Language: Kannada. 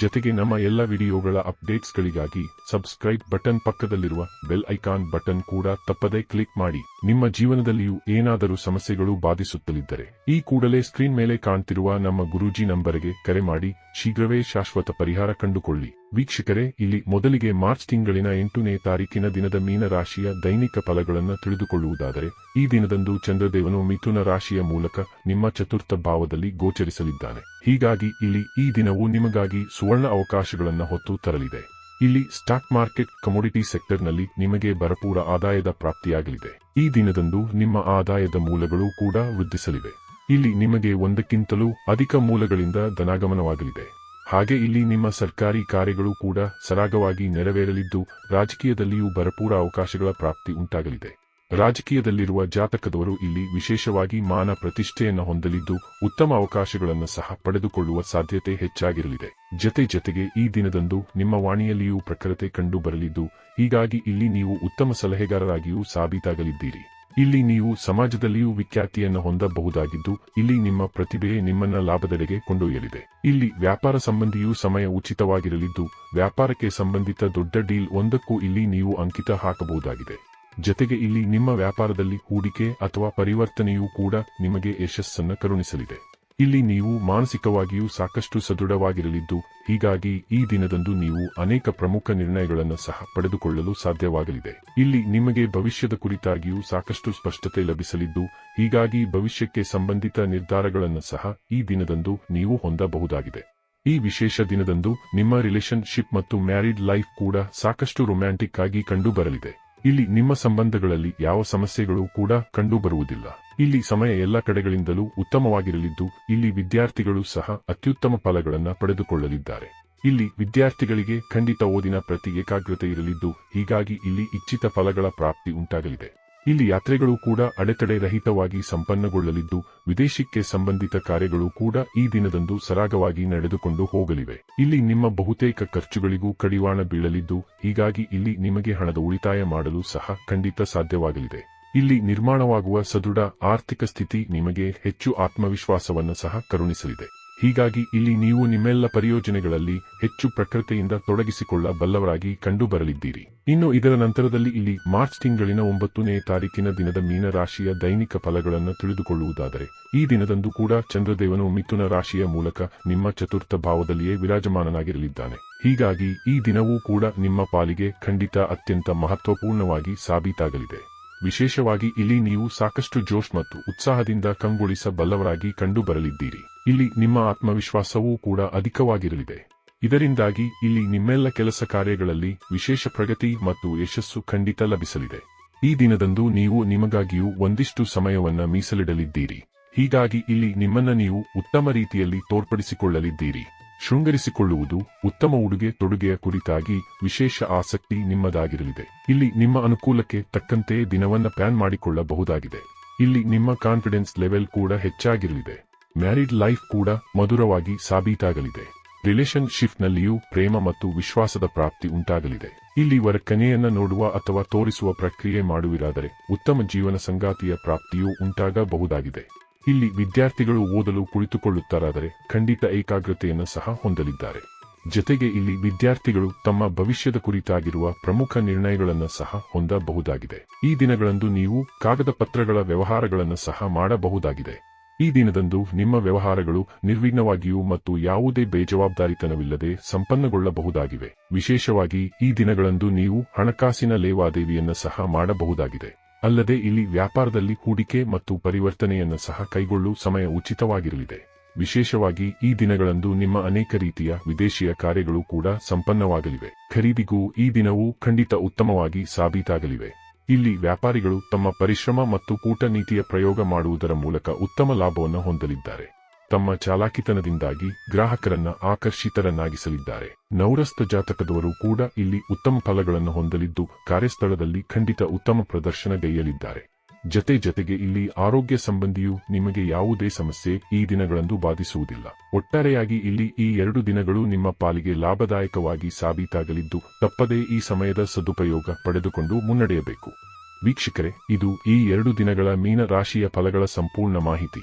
ಜೊತೆಗೆ ನಮ್ಮ ಎಲ್ಲ ವಿಡಿಯೋಗಳ ಅಪ್ಡೇಟ್ಸ್ಗಳಿಗಾಗಿ ಸಬ್ಸ್ಕ್ರೈಬ್ ಬಟನ್ ಪಕ್ಕದಲ್ಲಿರುವ ಬೆಲ್ ಐಕಾನ್ ಬಟನ್ ಕೂಡ ತಪ್ಪದೇ ಕ್ಲಿಕ್ ಮಾಡಿ. ನಿಮ್ಮ ಜೀವನದಲ್ಲಿಯೂ ಏನಾದರೂ ಸಮಸ್ಯೆಗಳು ಬಾಧಿಸುತ್ತಲಿದ್ದರೆ ಈ ಕೂಡಲೇ ಸ್ಕ್ರೀನ್ ಮೇಲೆ ಕಾಣ್ತಿರುವ ನಮ್ಮ ಗುರೂಜಿ ನಂಬರ್ಗೆ ಕರೆ ಮಾಡಿ. ಶೀಘ್ರವೇ ಶಾಶ್ವತ ಪರಿಹಾರ ಕಂಡುಕೊಳ್ಳಿ. ವೀಕ್ಷಕರೇ, ಇಲ್ಲಿ ಮೊದಲಿಗೆ ಮಾರ್ಚ್ ತಿಂಗಳಿನ ಎಂಟನೇ ತಾರೀಕಿನ ದಿನದ ಮೀನರಾಶಿಯ ದೈನಿಕ ಫಲಗಳನ್ನು ತಿಳಿದುಕೊಳ್ಳುವುದಾದರೆ, ಈ ದಿನದಂದು ಚಂದ್ರದೇವನು ಮಿಥುನ ರಾಶಿಯ ಮೂಲಕ ನಿಮ್ಮ ಚತುರ್ಥ ಭಾವದಲ್ಲಿ ಗೋಚರಿಸಲಿದ್ದಾನೆ. ಹೀಗಾಗಿ ಇಲ್ಲಿ ಈ ದಿನವು ನಿಮಗಾಗಿ ಸುವರ್ಣ ಅವಕಾಶಗಳನ್ನು ಹೊತ್ತು ತರಲಿದೆ. ಇಲ್ಲಿ ಸ್ಟಾಕ್ ಮಾರ್ಕೆಟ್ ಕಮೋಡಿಟಿ ಸೆಕ್ಟರ್ನಲ್ಲಿ ನಿಮಗೆ ಭರಪೂರ ಆದಾಯದ ಪ್ರಾಪ್ತಿಯಾಗಲಿದೆ. ಈ ದಿನದಂದು ನಿಮ್ಮ ಆದಾಯದ ಮೂಲಗಳು ಕೂಡ ವೃದ್ಧಿಸಲಿವೆ. ಇಲ್ಲಿ ನಿಮಗೆ ಒಂದಕ್ಕಿಂತಲೂ ಅಧಿಕ ಮೂಲಗಳಿಂದ ಧನಾಗಮನವಾಗಲಿದೆ. ಹಾಗೆ ಇಲ್ಲಿ ನಿಮ್ಮ ಸರ್ಕಾರಿ ಕಾರ್ಯಗಳು ಕೂಡ ಸರಾಗವಾಗಿ ನೆರವೇರಲಿದ್ದು, ರಾಜಕೀಯದಲ್ಲಿಯೂ ಭರಪೂರ ಅವಕಾಶಗಳ ಪ್ರಾಪ್ತಿ ಉಂಟಾಗಲಿದೆ. ರಾಜಕೀಯದಲ್ಲಿರುವ ಜಾತಕದವರು ಇಲ್ಲಿ ವಿಶೇಷವಾಗಿ ಮಾನ ಪ್ರತಿಷ್ಠೆಯನ್ನು ಹೊಂದಲಿದ್ದು, ಉತ್ತಮ ಅವಕಾಶಗಳನ್ನು ಸಹ ಪಡೆದುಕೊಳ್ಳುವ ಸಾಧ್ಯತೆ ಹೆಚ್ಚಾಗಿರಲಿದೆ. ಜತೆ ಜತೆಗೆ ಈ ದಿನದಂದು ನಿಮ್ಮ ವಾಣಿಯಲ್ಲಿಯೂ ಪ್ರಖರತೆ ಕಂಡು ಬರಲಿದ್ದು ಹೀಗಾಗಿ ಇಲ್ಲಿ ನೀವು ಉತ್ತಮ ಸಲಹೆಗಾರರಾಗಿಯೂ ಸಾಬೀತಾಗಲಿದ್ದೀರಿ. ಇಲ್ಲಿ ನೀವು ಸಮಾಜದಲ್ಲಿಯೂ ವಿಖ್ಯಾತಿಯನ್ನು ಹೊಂದಬಹುದಾಗಿದ್ದು, ಇಲ್ಲಿ ನಿಮ್ಮ ಪ್ರತಿಭೆಯೇ ನಿಮ್ಮನ್ನ ಲಾಭದೆಡೆಗೆ ಕೊಂಡೊಯ್ಯಲಿದೆ. ಇಲ್ಲಿ ವ್ಯಾಪಾರ ಸಂಬಂಧಿಯೂ ಸಮಯ ಉಚಿತವಾಗಿರಲಿದ್ದು, ವ್ಯಾಪಾರಕ್ಕೆ ಸಂಬಂಧಿತ ದೊಡ್ಡ ಡೀಲ್ ಒಂದಕ್ಕೂ ಇಲ್ಲಿ ನೀವು ಅಂಕಿತ ಹಾಕಬಹುದಾಗಿದೆ. ಜತೆಗೆ ಇಲ್ಲಿ ನಿಮ್ಮ ವ್ಯಾಪಾರದಲ್ಲಿ ಹೂಡಿಕೆ ಅಥವಾ ಪರಿವರ್ತನೆಯೂ ಕೂಡ ನಿಮಗೆ ಯಶಸ್ಸನ್ನು ಕರುಣಿಸಲಿದೆ. ಇಲ್ಲಿ ನೀವು ಮಾನಸಿಕವಾಗಿಯೂ ಸಾಕಷ್ಟು ಸದೃಢವಾಗಿರಲಿದ್ದು, ಹೀಗಾಗಿ ಈ ದಿನದಂದು ನೀವು ಅನೇಕ ಪ್ರಮುಖ ನಿರ್ಣಯಗಳನ್ನು ಸಹ ಪಡೆದುಕೊಳ್ಳಲು ಸಾಧ್ಯವಾಗಲಿದೆ. ಇಲ್ಲಿ ನಿಮಗೆ ಭವಿಷ್ಯದ ಕುರಿತಾಗಿಯೂ ಸಾಕಷ್ಟು ಸ್ಪಷ್ಟತೆ ಲಭಿಸಲಿದ್ದು, ಹೀಗಾಗಿ ಭವಿಷ್ಯಕ್ಕೆ ಸಂಬಂಧಿತ ನಿರ್ಧಾರಗಳನ್ನು ಸಹ ಈ ದಿನದಂದು ನೀವು ಹೊಂದಬಹುದಾಗಿದೆ. ಈ ವಿಶೇಷ ದಿನದಂದು ನಿಮ್ಮ ರಿಲೇಶನ್ಶಿಪ್ ಮತ್ತು ಮ್ಯಾರಿಡ್ ಲೈಫ್ ಕೂಡ ಸಾಕಷ್ಟು ರೊಮ್ಯಾಂಟಿಕ್ ಆಗಿ ಕಂಡುಬರಲಿದೆ. ಇಲ್ಲಿ ನಿಮ್ಮ ಸಂಬಂಧಗಳಲ್ಲಿ ಯಾವ ಸಮಸ್ಯೆಗಳು ಕೂಡ ಕಂಡುಬರುವುದಿಲ್ಲ. ಇಲ್ಲಿ ಸಮಯ ಎಲ್ಲ ಕಡೆಗಳಿಂದಲೂ ಉತ್ತಮವಾಗಿರಲಿದ್ದು, ಇಲ್ಲಿ ವಿದ್ಯಾರ್ಥಿಗಳು ಸಹ ಅತ್ಯುತ್ತಮ ಫಲಗಳನ್ನು ಪಡೆದುಕೊಳ್ಳಲಿದ್ದಾರೆ. ಇಲ್ಲಿ ವಿದ್ಯಾರ್ಥಿಗಳಿಗೆ ಖಂಡಿತ ಓದಿನ ಪ್ರತಿ ಏಕಾಗ್ರತೆ ಇರಲಿದ್ದು, ಹೀಗಾಗಿ ಇಲ್ಲಿ ಇಚ್ಛಿತ ಫಲಗಳ ಪ್ರಾಪ್ತಿ ಉಂಟಾಗಲಿದೆ. ಇಲ್ಲಿ ಯಾತ್ರೆಗಳು ಕೂಡ ಅಡೆತಡೆ ರಹಿತವಾಗಿ ಸಂಪನ್ನಗೊಳ್ಳಲಿದ್ದು, ವಿದೇಶಕ್ಕೆ ಸಂಬಂಧಿತ ಕಾರ್ಯಗಳು ಕೂಡ ಈ ದಿನದಂದು ಸರಾಗವಾಗಿ ನಡೆದುಕೊಂಡು ಹೋಗಲಿವೆ. ಇಲ್ಲಿ ನಿಮ್ಮ ಬಹುತೇಕ ಖರ್ಚುಗಳಿಗೂ ಕಡಿವಾಣ ಬೀಳಲಿದ್ದು, ಹೀಗಾಗಿ ಇಲ್ಲಿ ನಿಮಗೆ ಹಣದ ಉಳಿತಾಯ ಮಾಡಲು ಸಹ ಖಂಡಿತ ಸಾಧ್ಯವಾಗಲಿದೆ. ಇಲ್ಲಿ ನಿರ್ಮಾಣವಾಗುವ ಸದೃಢ ಆರ್ಥಿಕ ಸ್ಥಿತಿ ನಿಮಗೆ ಹೆಚ್ಚು ಆತ್ಮವಿಶ್ವಾಸವನ್ನು ಸಹ ಕರುಣಿಸಲಿದೆ. ಹೀಗಾಗಿ ಇಲ್ಲಿ ನೀವು ನಿಮ್ಮೆಲ್ಲ ಪರಿಯೋಜನೆಗಳಲ್ಲಿ ಹೆಚ್ಚು ಪ್ರಕೃತಿಯಿಂದ ತೊಡಗಿಸಿಕೊಳ್ಳಬಲ್ಲವರಾಗಿ ಕಂಡುಬರಲಿದ್ದೀರಿ. ಇನ್ನು ಇದರ ನಂತರದಲ್ಲಿ ಇಲ್ಲಿ ಮಾರ್ಚ್ ತಿಂಗಳಿನ ಒಂಬತ್ತನೇ ತಾರೀಕಿನ ದಿನದ ಮೀನರಾಶಿಯ ದೈನಿಕ ಫಲಗಳನ್ನು ತಿಳಿದುಕೊಳ್ಳುವುದಾದರೆ, ಈ ದಿನದಂದು ಕೂಡ ಚಂದ್ರದೇವನು ಮಿಥುನ ರಾಶಿಯ ಮೂಲಕ ನಿಮ್ಮ ಚತುರ್ಥ ಭಾವದಲ್ಲಿಯೇ ವಿರಾಜಮಾನನಾಗಿರಲಿದ್ದಾನೆ. ಹೀಗಾಗಿ ಈ ದಿನವೂ ಕೂಡ ನಿಮ್ಮ ಪಾಲಿಗೆ ಖಂಡಿತ ಅತ್ಯಂತ ಮಹತ್ವಪೂರ್ಣವಾಗಿ ಸಾಬೀತಾಗಲಿದೆ. ವಿಶೇಷವಾಗಿ ಇಲ್ಲಿ ನೀವು ಸಾಕಷ್ಟು ಜೋಶ್ ಮತ್ತು ಉತ್ಸಾಹದಿಂದ ಕಂಗೊಳಿಸಬಲ್ಲವರಾಗಿ ಕಂಡುಬರಲಿದ್ದೀರಿ. ಇಲ್ಲಿ ನಿಮ್ಮ ಆತ್ಮವಿಶ್ವಾಸವೂ ಕೂಡ ಅಧಿಕವಾಗಿರಲಿದೆ. ಇದರಿಂದಾಗಿ ಇಲ್ಲಿ ನಿಮ್ಮೆಲ್ಲ ಕೆಲಸ ಕಾರ್ಯಗಳಲ್ಲಿ ವಿಶೇಷ ಪ್ರಗತಿ ಮತ್ತು ಯಶಸ್ಸು ಖಂಡಿತ ಲಭಿಸಲಿದೆ. ಈ ದಿನದಂದು ನೀವು ನಿಮಗಾಗಿಯೂ ಒಂದಿಷ್ಟು ಸಮಯವನ್ನ ಮೀಸಲಿಡಲಿದ್ದೀರಿ. ಹೀಗಾಗಿ ಇಲ್ಲಿ ನಿಮ್ಮನ್ನ ನೀವು ಉತ್ತಮ ರೀತಿಯಲ್ಲಿ ತೋರ್ಪಡಿಸಿಕೊಳ್ಳಲಿದ್ದೀರಿ. ಶೃಂಗರಿಸಿಕೊಳ್ಳುವುದು ಉತ್ತಮ ಉಡುಗೆ ತೊಡುಗೆಯ ಕುರಿತಾಗಿ ವಿಶೇಷ ಆಸಕ್ತಿ ನಿಮ್ಮದಾಗಿರಲಿದೆ. ಇಲ್ಲಿ ನಿಮ್ಮ ಅನುಕೂಲಕ್ಕೆ ತಕ್ಕಂತೆ ದಿನವನ್ನ ಪ್ಲಾನ್ ಮಾಡಿಕೊಳ್ಳಬಹುದಾಗಿದೆ. ಇಲ್ಲಿ ನಿಮ್ಮ ಕಾನ್ಫಿಡೆನ್ಸ್ ಲೆವೆಲ್ ಕೂಡ ಹೆಚ್ಚಾಗಿರಲಿದೆ. ಮ್ಯಾರಿಡ್ ಲೈಫ್ ಕೂಡ ಮಧುರವಾಗಿ ಸಾಬೀತಾಗಲಿದೆ. ರಿಲೇಶನ್ಶಿಪ್ನಲ್ಲಿಯೂ ಪ್ರೇಮ ಮತ್ತು ವಿಶ್ವಾಸದ ಪ್ರಾಪ್ತಿ ಉಂಟಾಗಲಿದೆ. ಇಲ್ಲಿ ವರ ಕನೆಯನ್ನ ನೋಡುವ ಅಥವಾ ತೋರಿಸುವ ಪ್ರಕ್ರಿಯೆ ಮಾಡುವಿರಾದರೆ ಉತ್ತಮ ಜೀವನ ಸಂಗಾತಿಯ ಪ್ರಾಪ್ತಿಯೂ ಉಂಟಾಗಬಹುದಾಗಿದೆ. ಇಲ್ಲಿ ವಿದ್ಯಾರ್ಥಿಗಳು ಓದಲು ಕುಳಿತುಕೊಳ್ಳುತ್ತಾರಾದರೆ ಖಂಡಿತ ಏಕಾಗ್ರತೆಯನ್ನು ಸಹ ಹೊಂದಲಿದ್ದಾರೆ. ಜತೆಗೆ ಇಲ್ಲಿ ವಿದ್ಯಾರ್ಥಿಗಳು ತಮ್ಮ ಭವಿಷ್ಯದ ಕುರಿತಾಗಿರುವ ಪ್ರಮುಖ ನಿರ್ಣಯಗಳನ್ನು ಸಹ ಹೊಂದಬಹುದಾಗಿದೆ. ಈ ದಿನಗಳಂದು ನೀವು ಕಾಗದ ಪತ್ರಗಳ ವ್ಯವಹಾರಗಳನ್ನು ಸಹ ಮಾಡಬಹುದಾಗಿದೆ. ಈ ದಿನದಂದು ನಿಮ್ಮ ವ್ಯವಹಾರಗಳು ನಿರ್ವಿಘ್ನವಾಗಿಯೂ ಮತ್ತು ಯಾವುದೇ ಬೇಜವಾಬ್ದಾರಿತನವಿಲ್ಲದೆ ಸಂಪನ್ನಗೊಳ್ಳಬಹುದಾಗಿವೆ. ವಿಶೇಷವಾಗಿ ಈ ದಿನಗಳಂದು ನೀವು ಹಣಕಾಸಿನ ಲೇವಾದೇವಿಯನ್ನು ಸಹ ಮಾಡಬಹುದಾಗಿದೆ. ಅಲ್ಲದೆ ಇಲ್ಲಿ ವ್ಯಾಪಾರದಲ್ಲಿ ಹೂಡಿಕೆ ಮತ್ತು ಪರಿವರ್ತನೆಯನ್ನು ಸಹ ಕೈಗೊಳ್ಳುವ ಸಮಯ ಉಚಿತವಾಗಿರಲಿದೆ. ವಿಶೇಷವಾಗಿ ಈ ದಿನಗಳಂದು ನಿಮ್ಮ ಅನೇಕ ರೀತಿಯ ವಿದೇಶಿಯ ಕಾರ್ಯಗಳು ಕೂಡ ಸಂಪನ್ನವಾಗಲಿವೆ. ಖರೀದಿಗೂ ಈ ದಿನವೂ ಖಂಡಿತ ಉತ್ತಮವಾಗಿ ಸಾಬೀತಾಗಲಿವೆ. ಇಲ್ಲಿ ವ್ಯಾಪಾರಿಗಳು ತಮ್ಮ ಪರಿಶ್ರಮ ಮತ್ತು ಕೂಟನೀತಿಯ ಪ್ರಯೋಗ ಮಾಡುವುದರ ಮೂಲಕ ಉತ್ತಮ ಲಾಭವನ್ನು ಹೊಂದಲಿದ್ದಾರೆ. ತಮ್ಮ ಚಾಲಾಕಿತನದಿಂದಾಗಿ ಗ್ರಾಹಕರನ್ನ ಆಕರ್ಷಿತರನ್ನಾಗಿಸಲಿದ್ದಾರೆ. ನೌರಸ್ತ ಜಾತಕದವರು ಕೂಡ ಇಲ್ಲಿ ಉತ್ತಮ ಫಲಗಳನ್ನು ಹೊಂದಲಿದ್ದು, ಕಾರ್ಯಸ್ಥಳದಲ್ಲಿ ಖಂಡಿತ ಉತ್ತಮ ಪ್ರದರ್ಶನಗೈಯಲಿದ್ದಾರೆ ಜತೆ ಜತೆಗೆ ಇಲ್ಲಿ ಆರೋಗ್ಯ ಸಂಬಂಧಿಯೂ ನಿಮಗೆ ಯಾವುದೇ ಸಮಸ್ಯೆ ಈ ದಿನಗಳಂದು ಬಾಧಿಸುವುದಿಲ್ಲ. ಒಟ್ಟಾರೆಯಾಗಿ ಇಲ್ಲಿ ಈ ಎರಡು ದಿನಗಳು ನಿಮ್ಮ ಪಾಲಿಗೆ ಲಾಭದಾಯಕವಾಗಿ ಸಾಬೀತಾಗಲಿದ್ದು, ತಪ್ಪದೇ ಈ ಸಮಯದ ಸದುಪಯೋಗ ಪಡೆದುಕೊಂಡು ಮುನ್ನಡೆಯಬೇಕು. ವೀಕ್ಷಕರೇ, ಇದು ಈ ಎರಡು ದಿನಗಳ ಮೀನ ರಾಶಿಯ ಫಲಗಳ ಸಂಪೂರ್ಣ ಮಾಹಿತಿ.